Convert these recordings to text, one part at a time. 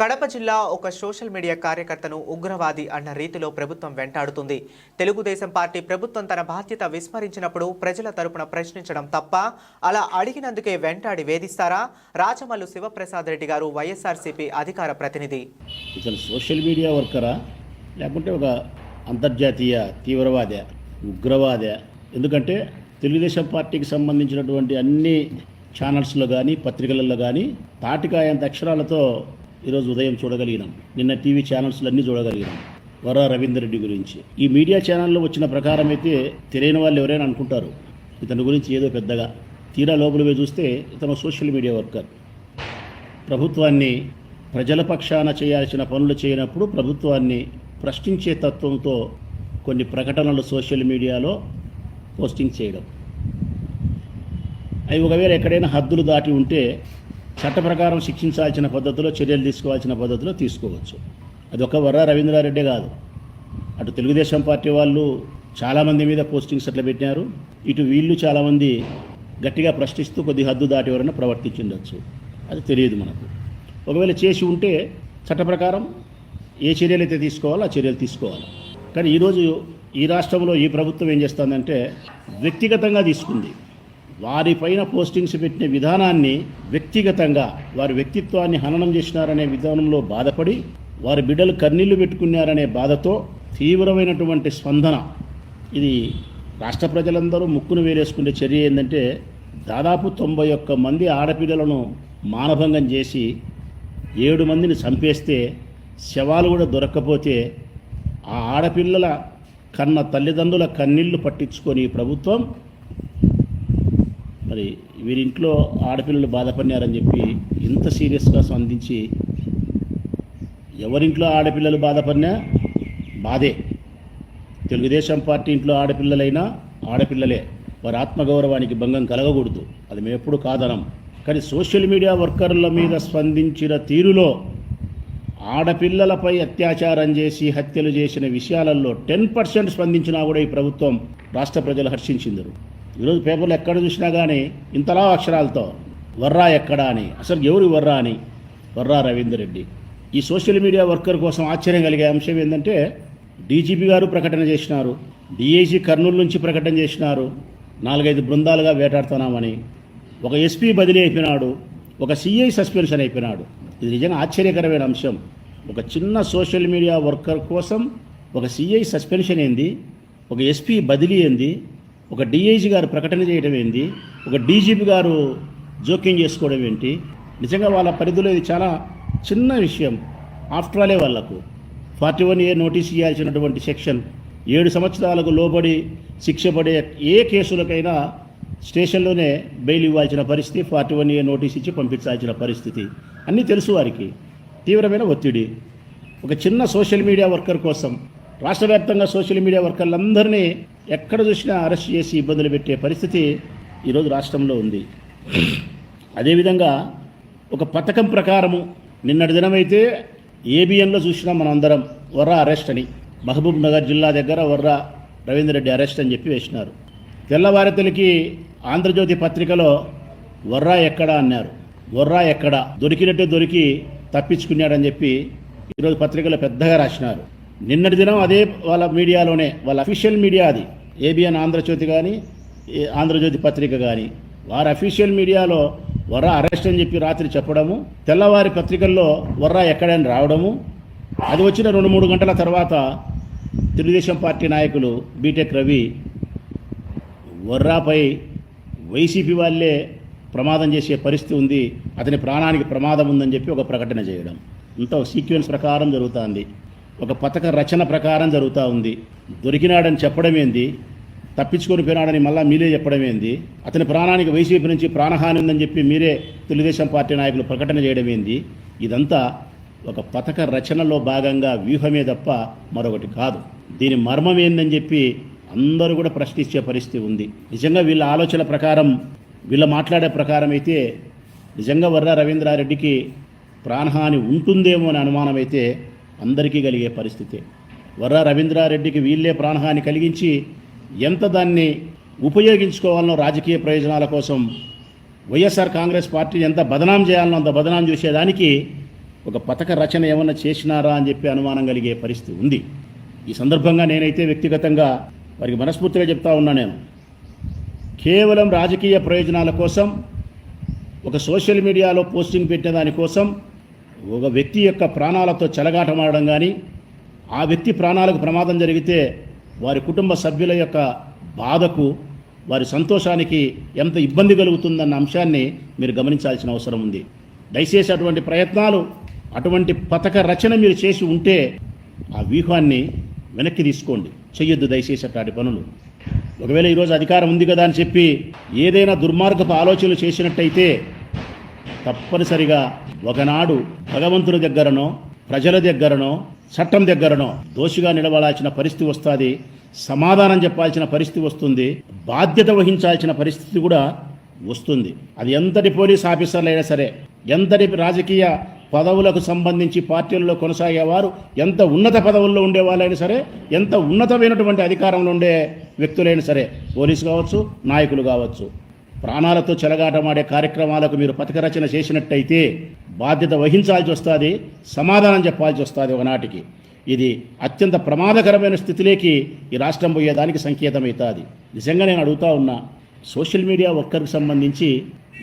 కడప జిల్లా ఒక social media కార్యకర్తను ఉగ్రవాది అన్న రీతిలో ప్రభుత్వం వెంటాడుతుంది. తెలుగుదేశం పార్టీ ప్రభుత్వం తన బాధ్యత విస్మరించినప్పుడు ప్రజల తరపున ప్రశ్నించడం తప్ప అలా అడిగినందుకే వెంటాడి వేధిస్తారా? రాచమల్లు శివప్రసాద్ రెడ్డి గారు వైఎస్ఆర్సీపీ అధికార ప్రతినిధి. ఇతను సోషల్ మీడియా వర్కరా? లేకుంటే ఒక అంతర్జాతీయ తీవ్రవాద ఉగ్రవాద? ఎందుకంటే తెలుగుదేశం పార్టీకి సంబంధించినటువంటి అన్ని ఛానల్స్లో కానీ పత్రికలలో కానీ తాటికాయంత అక్షరాలతో ఈరోజు ఉదయం చూడగలిగినాం. నిన్న టీవీ ఛానల్స్లన్నీ చూడగలిగినాం. వర రవీందర్ రెడ్డి గురించి. ఈ మీడియా ఛానల్లో వచ్చిన ప్రకారం అయితే తెలియని వాళ్ళు ఎవరైనా అనుకుంటారు. ఇతని గురించి ఏదో పెద్దగా తీరా లోపల చూస్తే ఇతను సోషల్ మీడియా వర్కర్. ప్రభుత్వాన్ని ప్రజల పక్షాన చేయాల్సిన పనులు చేయనప్పుడు ప్రభుత్వాన్ని ప్రశ్నించే తత్వంతో కొన్ని ప్రకటనలు సోషల్ మీడియాలో పోస్టింగ్ చేయడం. అవి ఒకవేళ ఎక్కడైనా హద్దులు దాటి ఉంటే చట్ట ప్రకారం శిక్షించాల్సిన పద్ధతిలో చర్యలు తీసుకోవాల్సిన పద్ధతిలో తీసుకోవచ్చు. అది ఒక వర్ర రవీంద్రారెడ్డే కాదు. అటు తెలుగుదేశం పార్టీ వాళ్ళు చాలామంది మీద పోస్టింగ్స్ అట్లా పెట్టినారు. ఇటు వీళ్ళు చాలామంది గట్టిగా ప్రశ్నిస్తూ కొద్ది హద్దు దాటి ఎవరైనా ప్రవర్తించుండొచ్చు. అది తెలియదు మనకు. ఒకవేళ చేసి ఉంటే చట్ట ప్రకారం ఏ చర్యలు అయితే తీసుకోవాలో ఆ చర్యలు తీసుకోవాలి. కానీ ఈరోజు ఈ రాష్ట్రంలో ఈ ప్రభుత్వం ఏం చేస్తుందంటే వ్యక్తిగతంగా తీసుకుంది. వారిపైన పోస్టింగ్స్ పెట్టిన విధానాన్ని వ్యక్తిగతంగా వారి వ్యక్తిత్వాన్ని హననం చేసినారనే విధానంలో బాధపడి వారి బిడ్డలు కన్నీళ్ళు పెట్టుకున్నారనే బాధతో తీవ్రమైనటువంటి స్పందన. ఇది రాష్ట్ర ప్రజలందరూ ముక్కును వేలేసుకునే చర్య ఏంటంటే దాదాపు తొంభై ఒక్క మంది ఆడపిల్లలను మానభంగం చేసి ఏడు మందిని చంపేస్తే శవాలు కూడా దొరక్కపోతే ఆ ఆడపిల్లల కన్న తల్లిదండ్రుల కన్నీళ్ళు పట్టించుకొని ప్రభుత్వం మరి వీరింట్లో ఆడపిల్లలు బాధపడినారని చెప్పి ఇంత సీరియస్గా స్పందించి ఎవరింట్లో ఆడపిల్లలు బాధపడినా బాధే. తెలుగుదేశం పార్టీ ఇంట్లో ఆడపిల్లలైనా ఆడపిల్లలే. వారి ఆత్మగౌరవానికి భంగం కలగకూడదు. అది మేము ఎప్పుడు కాదనం. కానీ సోషల్ మీడియా వర్కర్ల మీద స్పందించిన తీరులో ఆడపిల్లలపై అత్యాచారం చేసి హత్యలు చేసిన విషయాలలో టెన్ పర్సెంట్ స్పందించినా కూడా ఈ ప్రభుత్వం రాష్ట్ర ప్రజలు హర్షించిందరు. ఈరోజు పేపర్లు ఎక్కడ చూసినా కానీ ఇంతలా అక్షరాలతో వర్రా ఎక్కడా అని అసలు ఎవరు వర్రా అని వర్రా రవీందర్ రెడ్డి. ఈ సోషల్ మీడియా వర్కర్ కోసం ఆశ్చర్యం కలిగే అంశం ఏంటంటే డీజీపీ గారు ప్రకటన చేసినారు డిఐజీ కర్నూలు నుంచి ప్రకటన చేసినారు నాలుగైదు బృందాలుగా వేటాడుతున్నామని ఒక ఎస్పీ బదిలీ అయిపోయినాడు ఒక సిఐ సస్పెన్షన్ అయిపోయినాడు. ఇది నిజంగా ఆశ్చర్యకరమైన అంశం. ఒక చిన్న సోషల్ మీడియా వర్కర్ కోసం ఒక సిఐ సస్పెన్షన్ ఏంది ఒక ఎస్పీ బదిలీ ఏంది ఒక డిఐజీ గారు ప్రకటన చేయడం ఏంటి? ఒక డీజీపీ గారు జోక్యం చేసుకోవడం ఏంటి? నిజంగా వాళ్ళ పరిధిలో ఇది చాలా చిన్న విషయం. ఆఫ్టర్ ఆలే వాళ్ళకు. ఫార్టీ వన్ ఏ నోటీస్ ఇవ్వాల్సినటువంటి సెక్షన్ ఏడు సంవత్సరాలకు లోబడి శిక్ష పడే ఏ కేసులకైనా స్టేషన్లోనే బెయిల్ ఇవ్వాల్సిన పరిస్థితి ఫార్టీ వన్ ఏ నోటీస్ ఇచ్చి పంపించాల్సిన పరిస్థితి. అన్నీ తెలుసు వారికి. తీవ్రమైన ఒత్తిడి. ఒక చిన్న సోషల్ మీడియా వర్కర్ కోసం రాష్ట్ర వ్యాప్తంగా సోషల్ మీడియా వర్కర్లందరినీ ఎక్కడ చూసినా అరెస్ట్ చేసి ఇబ్బందులు పెట్టే పరిస్థితి ఈరోజు రాష్ట్రంలో ఉంది. అదేవిధంగా ఒక పథకం ప్రకారము నిన్నటి దినమైతే ఏబిఎన్లో చూసినా మనం అందరం వర్రా అరెస్ట్ అని. మహబూబ్ నగర్ జిల్లా దగ్గర వర్రా రవీంద్రరెడ్డి అరెస్ట్ అని చెప్పి వేసినారు. తెల్లవారితలకి ఆంధ్రజ్యోతి పత్రికలో వర్రా ఎక్కడా అన్నారు. వర్రా ఎక్కడా? దొరికినట్టు దొరికి తప్పించుకున్నాడని చెప్పి ఈరోజు పత్రికలో పెద్దగా రాసినారు. నిన్నటి దినం అదే వాళ్ళ మీడియాలోనే వాళ్ళ అఫీషియల్ మీడియా అది. ఏబిఎన్ ఆంధ్రజ్యోతి కానీ ఏ- ఆంధ్రజ్యోతి పత్రిక కానీ వారి అఫీషియల్ మీడియాలో వర్రా అరెస్ట్ అని చెప్పి రాత్రి చెప్పడము తెల్లవారి పత్రికల్లో వర్రా ఎక్కడని రావడము. అది వచ్చిన రెండు మూడు గంటల తర్వాత తెలుగుదేశం పార్టీ నాయకులు బీటెక్ రవి వర్రాపై వైసీపీ వాళ్ళే ప్రమాదం చేసే పరిస్థితి ఉంది అతని ప్రాణానికి ప్రమాదం ఉందని చెప్పి ఒక ప్రకటన చేయడం. ఇంత సీక్వెన్స్ ప్రకారం జరుగుతుంది. ఒక పథక రచన ప్రకారం జరుగుతూ ఉంది. దొరికినాడని చెప్పడం ఏంది? తప్పించుకొని పోయినాడని మళ్ళీ మీరే చెప్పడం ఏంది? అతని ప్రాణానికి వైసీపీ నుంచి ప్రాణహాని ఉందని చెప్పి మీరే తెలుగుదేశం పార్టీ నాయకులు ప్రకటన చేయడం ఏంది? ఇదంతా ఒక పథక రచనలో భాగంగా వ్యూహమే తప్ప మరొకటి కాదు. దీని మర్మం ఏందని చెప్పి అందరూ కూడా ప్రశ్నించే పరిస్థితి ఉంది. నిజంగా వీళ్ళ ఆలోచన ప్రకారం వీళ్ళ మాట్లాడే ప్రకారం అయితే నిజంగా వర్ర రవీంద్రారెడ్డికి ప్రాణహాని ఉంటుందేమో అనే అనుమానం అయితే అందరికీ కలిగే పరిస్థితి. వర్ర రవీంద్రారెడ్డికి వీళ్ళే ప్రాణహాని కలిగించి ఎంత దాన్ని ఉపయోగించుకోవాలనో రాజకీయ ప్రయోజనాల కోసం వైఎస్ఆర్ కాంగ్రెస్ పార్టీ ఎంత బదనాం చేయాలనో అంత బదనాం చేసేదానికి ఒక పథక రచన ఏమన్నా చేసినారా అని చెప్పి అనుమానం కలిగే పరిస్థితి ఉంది. ఈ సందర్భంగా నేనైతే వ్యక్తిగతంగా వారికి మనస్ఫూర్తిగా చెప్తా ఉన్నా నేను. కేవలం రాజకీయ ప్రయోజనాల కోసం ఒక సోషల్ మీడియాలో పోస్టింగ్ పెట్టిన దానికోసం ఒక వ్యక్తి యొక్క ప్రాణాలతో చెలగాటమాడడం కానీ ఆ వ్యక్తి ప్రాణాలకు ప్రమాదం జరిగితే వారి కుటుంబ సభ్యుల యొక్క బాధకు వారి సంతోషానికి ఎంత ఇబ్బంది కలుగుతుందన్న అంశాన్ని మీరు గమనించాల్సిన అవసరం ఉంది. దయచేసి అటువంటి ప్రయత్నాలు అటువంటి పథక రచన మీరు చేసి ఉంటే ఆ వ్యూహాన్ని వెనక్కి తీసుకోండి. చెయ్యొద్దు దయచేసి అట్లాంటి పనులు. ఒకవేళ ఈరోజు అధికారం ఉంది కదా అని చెప్పి ఏదైనా దుర్మార్గపు ఆలోచనలు చేసినట్టయితే తప్పనిసరిగా ఒకనాడు భగవంతుని దగ్గరనో ప్రజల దగ్గరనో చట్టం దగ్గరనో దోషిగా నిలబడాల్సిన పరిస్థితి వస్తుంది సమాధానం చెప్పాల్సిన పరిస్థితి వస్తుంది బాధ్యత వహించాల్సిన పరిస్థితి కూడా వస్తుంది. అది ఎంతటి పోలీస్ ఆఫీసర్లైనా సరే ఎంతటి రాజకీయ పదవులకు సంబంధించి పార్టీలలో కొనసాగేవారు ఎంత ఉన్నత పదవుల్లో ఉండే వాళ్ళైనా సరే ఎంత ఉన్నతమైనటువంటి అధికారంలో ఉండే వ్యక్తులైనా సరే పోలీసు కావచ్చు నాయకులు కావచ్చు ప్రాణాలతో చెలగాటమాడే కార్యక్రమాలకు మీరు పథక రచన చేసినట్టయితే బాధ్యత వహించాల్సి వస్తుంది సమాధానం చెప్పాల్సి వస్తుంది ఒకనాటికి. ఇది అత్యంత ప్రమాదకరమైన స్థితిలోకి ఈ రాష్ట్రం పోయేదానికి సంకేతమవుతుంది నిజంగా నేను అడుగుతా ఉన్నా సోషల్ మీడియా ఒక్కరికి సంబంధించి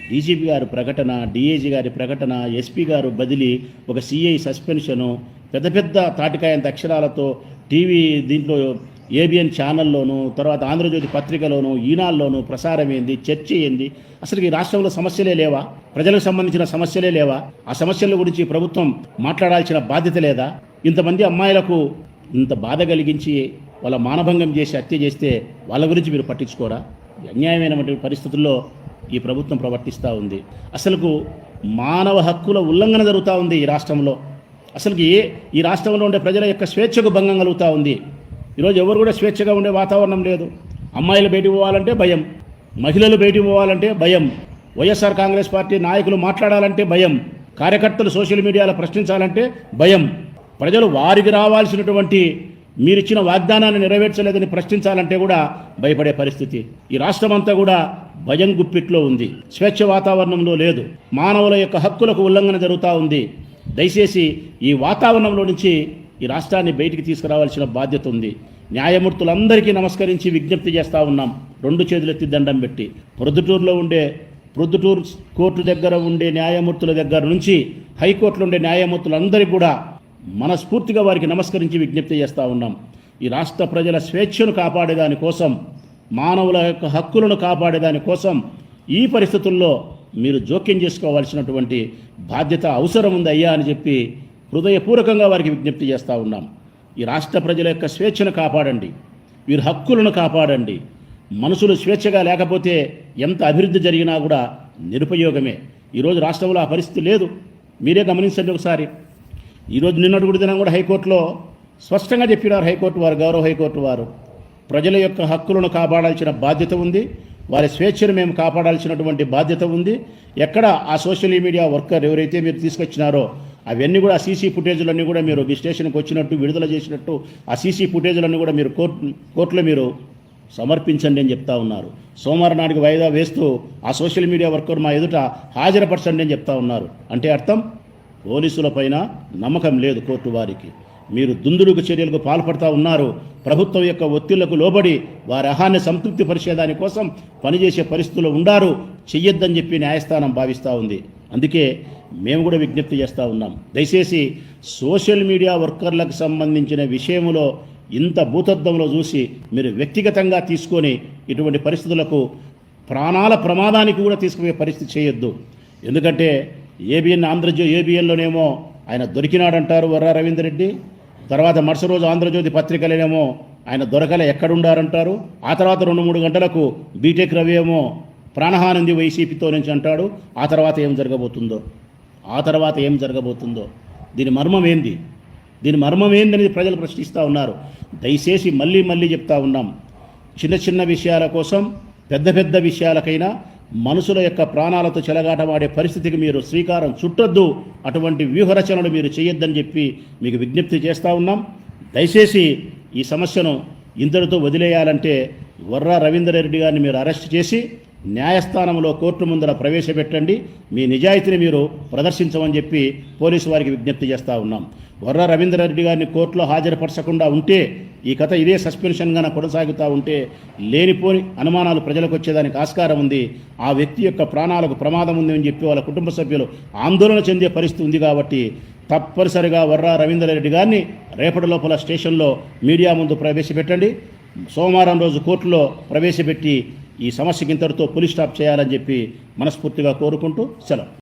డీజీపీ గారి ప్రకటన డిఏజీ గారి ప్రకటన ఎస్పీ గారు బదిలీ ఒక సిఐ సస్పెన్షను పెద్ద పెద్ద తాటికాయంత అక్షరాలతో టీవీ దీంట్లో ఏబిఎన్ ఛానల్లోను తర్వాత ఆంధ్రజ్యోతి పత్రికలోను ఈనాల్లోను ప్రసారం ఏంది చర్చ ఏంది అసలు ఈ రాష్ట్రంలో సమస్యలే లేవా? ప్రజలకు సంబంధించిన సమస్యలే లేవా? ఆ సమస్యల గురించి ప్రభుత్వం మాట్లాడాల్సిన బాధ్యత లేదా? ఇంతమంది అమ్మాయిలకు ఇంత బాధ కలిగించి వాళ్ళ మానభంగం చేసి హత్య చేస్తే వాళ్ళ గురించి మీరు పట్టించుకోరా? అన్యాయమైనటువంటి పరిస్థితుల్లో ఈ ప్రభుత్వం ప్రవర్తిస్తూ ఉంది. అసలుకు మానవ హక్కుల ఉల్లంఘన జరుగుతూ ఉంది ఈ రాష్ట్రంలో. అసలుకి ఏ ఈ రాష్ట్రంలో ఉండే ప్రజల యొక్క స్వేచ్ఛకు భంగం కలుగుతూ ఉంది. ఈరోజు ఎవరు కూడా స్వేచ్ఛగా ఉండే వాతావరణం లేదు. అమ్మాయిలు బయటికి పోవాలంటే భయం. మహిళలు బయటికి పోవాలంటే భయం. వైఎస్ఆర్ కాంగ్రెస్ పార్టీ నాయకులు మాట్లాడాలంటే భయం. కార్యకర్తలు సోషల్ మీడియాలో ప్రశ్నించాలంటే భయం. ప్రజలు వారికి రావాల్సినటువంటి మీరిచ్చిన వాగ్దానాన్ని నెరవేర్చలేదని ప్రశ్నించాలంటే కూడా భయపడే పరిస్థితి. ఈ రాష్ట్రం అంతా కూడా భయం గుప్పిట్లో ఉంది. స్వేచ్ఛ వాతావరణంలో లేదు. మానవుల యొక్క హక్కులకు ఉల్లంఘన జరుగుతూ ఉంది. దయచేసి ఈ వాతావరణంలో నుంచి ఈ రాష్ట్రాన్ని బయటికి తీసుకురావాల్సిన బాధ్యత ఉంది. న్యాయమూర్తులందరికీ నమస్కరించి విజ్ఞప్తి చేస్తూ ఉన్నాం. రెండు చేతులెత్తి దండం పెట్టి. ప్రొద్దుటూరులో ఉండే ప్రొద్దుటూరు కోర్టు దగ్గర ఉండే న్యాయమూర్తుల దగ్గర నుంచి హైకోర్టులో ఉండే న్యాయమూర్తులందరికీ కూడా మనస్ఫూర్తిగా వారికి నమస్కరించి విజ్ఞప్తి చేస్తూ ఉన్నాం. ఈ రాష్ట్ర ప్రజల స్వేచ్ఛను కాపాడేదాని కోసం మానవుల యొక్క హక్కులను కాపాడేదాని కోసం ఈ పరిస్థితుల్లో మీరు జోక్యం చేసుకోవాల్సినటువంటి బాధ్యత అవసరం ఉంది అయ్యా అని చెప్పి హృదయపూర్వకంగా వారికి విజ్ఞప్తి చేస్తూ ఉన్నాం. ఈ రాష్ట్ర ప్రజల యొక్క స్వేచ్ఛను కాపాడండి. వీరి హక్కులను కాపాడండి. మనుషులు స్వేచ్ఛగా లేకపోతే ఎంత అభివృద్ధి జరిగినా కూడా నిరుపయోగమే. ఈరోజు రాష్ట్రంలో ఆ పరిస్థితి లేదు. మీరే గమనించండి ఒకసారి. ఈరోజు నిన్నటి కూడా దినం కూడా హైకోర్టులో స్పష్టంగా చెప్పినారు హైకోర్టు వారు గౌరవ హైకోర్టు వారు. ప్రజల యొక్క హక్కులను కాపాడాల్సిన బాధ్యత ఉంది. వారి స్వేచ్ఛను మేము కాపాడాల్సినటువంటి బాధ్యత ఉంది. ఎక్కడ ఆ సోషల్ మీడియా వర్కర్ ఎవరైతే మీరు తీసుకొచ్చినారో అవన్నీ కూడా సీసీ ఫుటేజ్లన్నీ కూడా మీరు విశ్లేషణకు వచ్చినట్టు విడుదల చేసినట్టు ఆ సీసీ ఫుటేజ్లన్నీ కూడా మీరు కోర్టు కోర్టులో మీరు సమర్పించండి అని చెప్తా ఉన్నారు. సోమవారం నాటికి వాయిదా వేస్తూ ఆ సోషల్ మీడియా వర్కర్ మా ఎదుట హాజరుపరచండి అని చెప్తా ఉన్నారు. అంటే అర్థం? పోలీసుల పైన నమ్మకం లేదు కోర్టు వారికి. మీరు దుందుడుకు చర్యలకు పాల్పడతా ఉన్నారు. ప్రభుత్వం యొక్క ఒత్తిళ్ళకు లోబడి వారి అహాన్ని సంతృప్తి పరిచేదాని కోసం పనిచేసే పరిస్థితులు ఉండారు. చెయ్యొద్దని చెప్పి న్యాయస్థానం భావిస్తూ ఉంది. అందుకే మేము కూడా విజ్ఞప్తి చేస్తూ ఉన్నాం. దయచేసి సోషల్ మీడియా వర్కర్లకు సంబంధించిన విషయంలో ఇంత భూతత్వంలో చూసి మీరు వ్యక్తిగతంగా తీసుకొని ఇటువంటి పరిస్థితులకు ప్రాణాల ప్రమాదానికి కూడా తీసుకుపోయే పరిస్థితి చేయొద్దు. ఎందుకంటే ఏబిఎన్ ఆంధ్రజ్యో ఏబిఎన్లోనేమో ఆయన దొరికినాడంటారు వర్రా రవీందర్ రెడ్డి. తర్వాత మరుసటి రోజు ఆంధ్రజ్యోతి పత్రికలనేమో ఆయన దొరకలే ఎక్కడుండారంటారు. ఆ తర్వాత రెండు మూడు గంటలకు బీటెక్ రవి ఏమో ప్రాణహానంది వైసీపీతో నుంచి అంటాడు ఆ తర్వాత ఏం జరగబోతుందో? ఆ తర్వాత ఏం జరగబోతుందో? దీని మర్మం ఏంది? దీని మర్మం ఏందని ప్రజలు ప్రశ్నిస్తూ ఉన్నారు. దయచేసి మళ్ళీ మళ్ళీ చెప్తా ఉన్నాం. చిన్న చిన్న విషయాల కోసం పెద్ద పెద్ద విషయాలకైనా మనుషుల యొక్క ప్రాణాలతో చెలగాటమాడే పరిస్థితికి మీరు శ్రీకారం చుట్టొద్దు. అటువంటి వ్యూహరచనలు మీరు చేయొద్దని చెప్పి మీకు విజ్ఞప్తి చేస్తూ ఉన్నాం. దయచేసి ఈ సమస్యను ఇంతటితో వదిలేయాలంటే వర్రా రవీందర్ రెడ్డి గారిని మీరు అరెస్ట్ చేసి న్యాయస్థానంలో కోర్టు ముందర ప్రవేశపెట్టండి. మీ నిజాయితీని మీరు ప్రదర్శించమని చెప్పి పోలీసు వారికి విజ్ఞప్తి చేస్తూ ఉన్నాం. వర్ర రవీంద్రారెడ్డి గారిని కోర్టులో హాజరుపరచకుండా ఉంటే ఈ కథ ఇదే సస్పెన్షన్గా కొనసాగుతూ ఉంటే లేనిపోని అనుమానాలు ప్రజలకు వచ్చేదానికి ఆస్కారం ఉంది. ఆ వ్యక్తి యొక్క ప్రాణాలకు ప్రమాదం ఉంది అని చెప్పి వాళ్ళ కుటుంబ సభ్యులు ఆందోళన చెందే పరిస్థితి ఉంది కాబట్టి తప్పనిసరిగా వర్రా రవీంద్రారెడ్డి గారిని రేపటి లోపల స్టేషన్లో మీడియా ముందు ప్రవేశపెట్టండి. సోమవారం రోజు కోర్టులో ప్రవేశపెట్టి ఈ సమస్యకి ఇంతటితో పులి స్టాప్ చేయాలని చెప్పి మనస్ఫూర్తిగా కోరుకుంటూ సెలవు.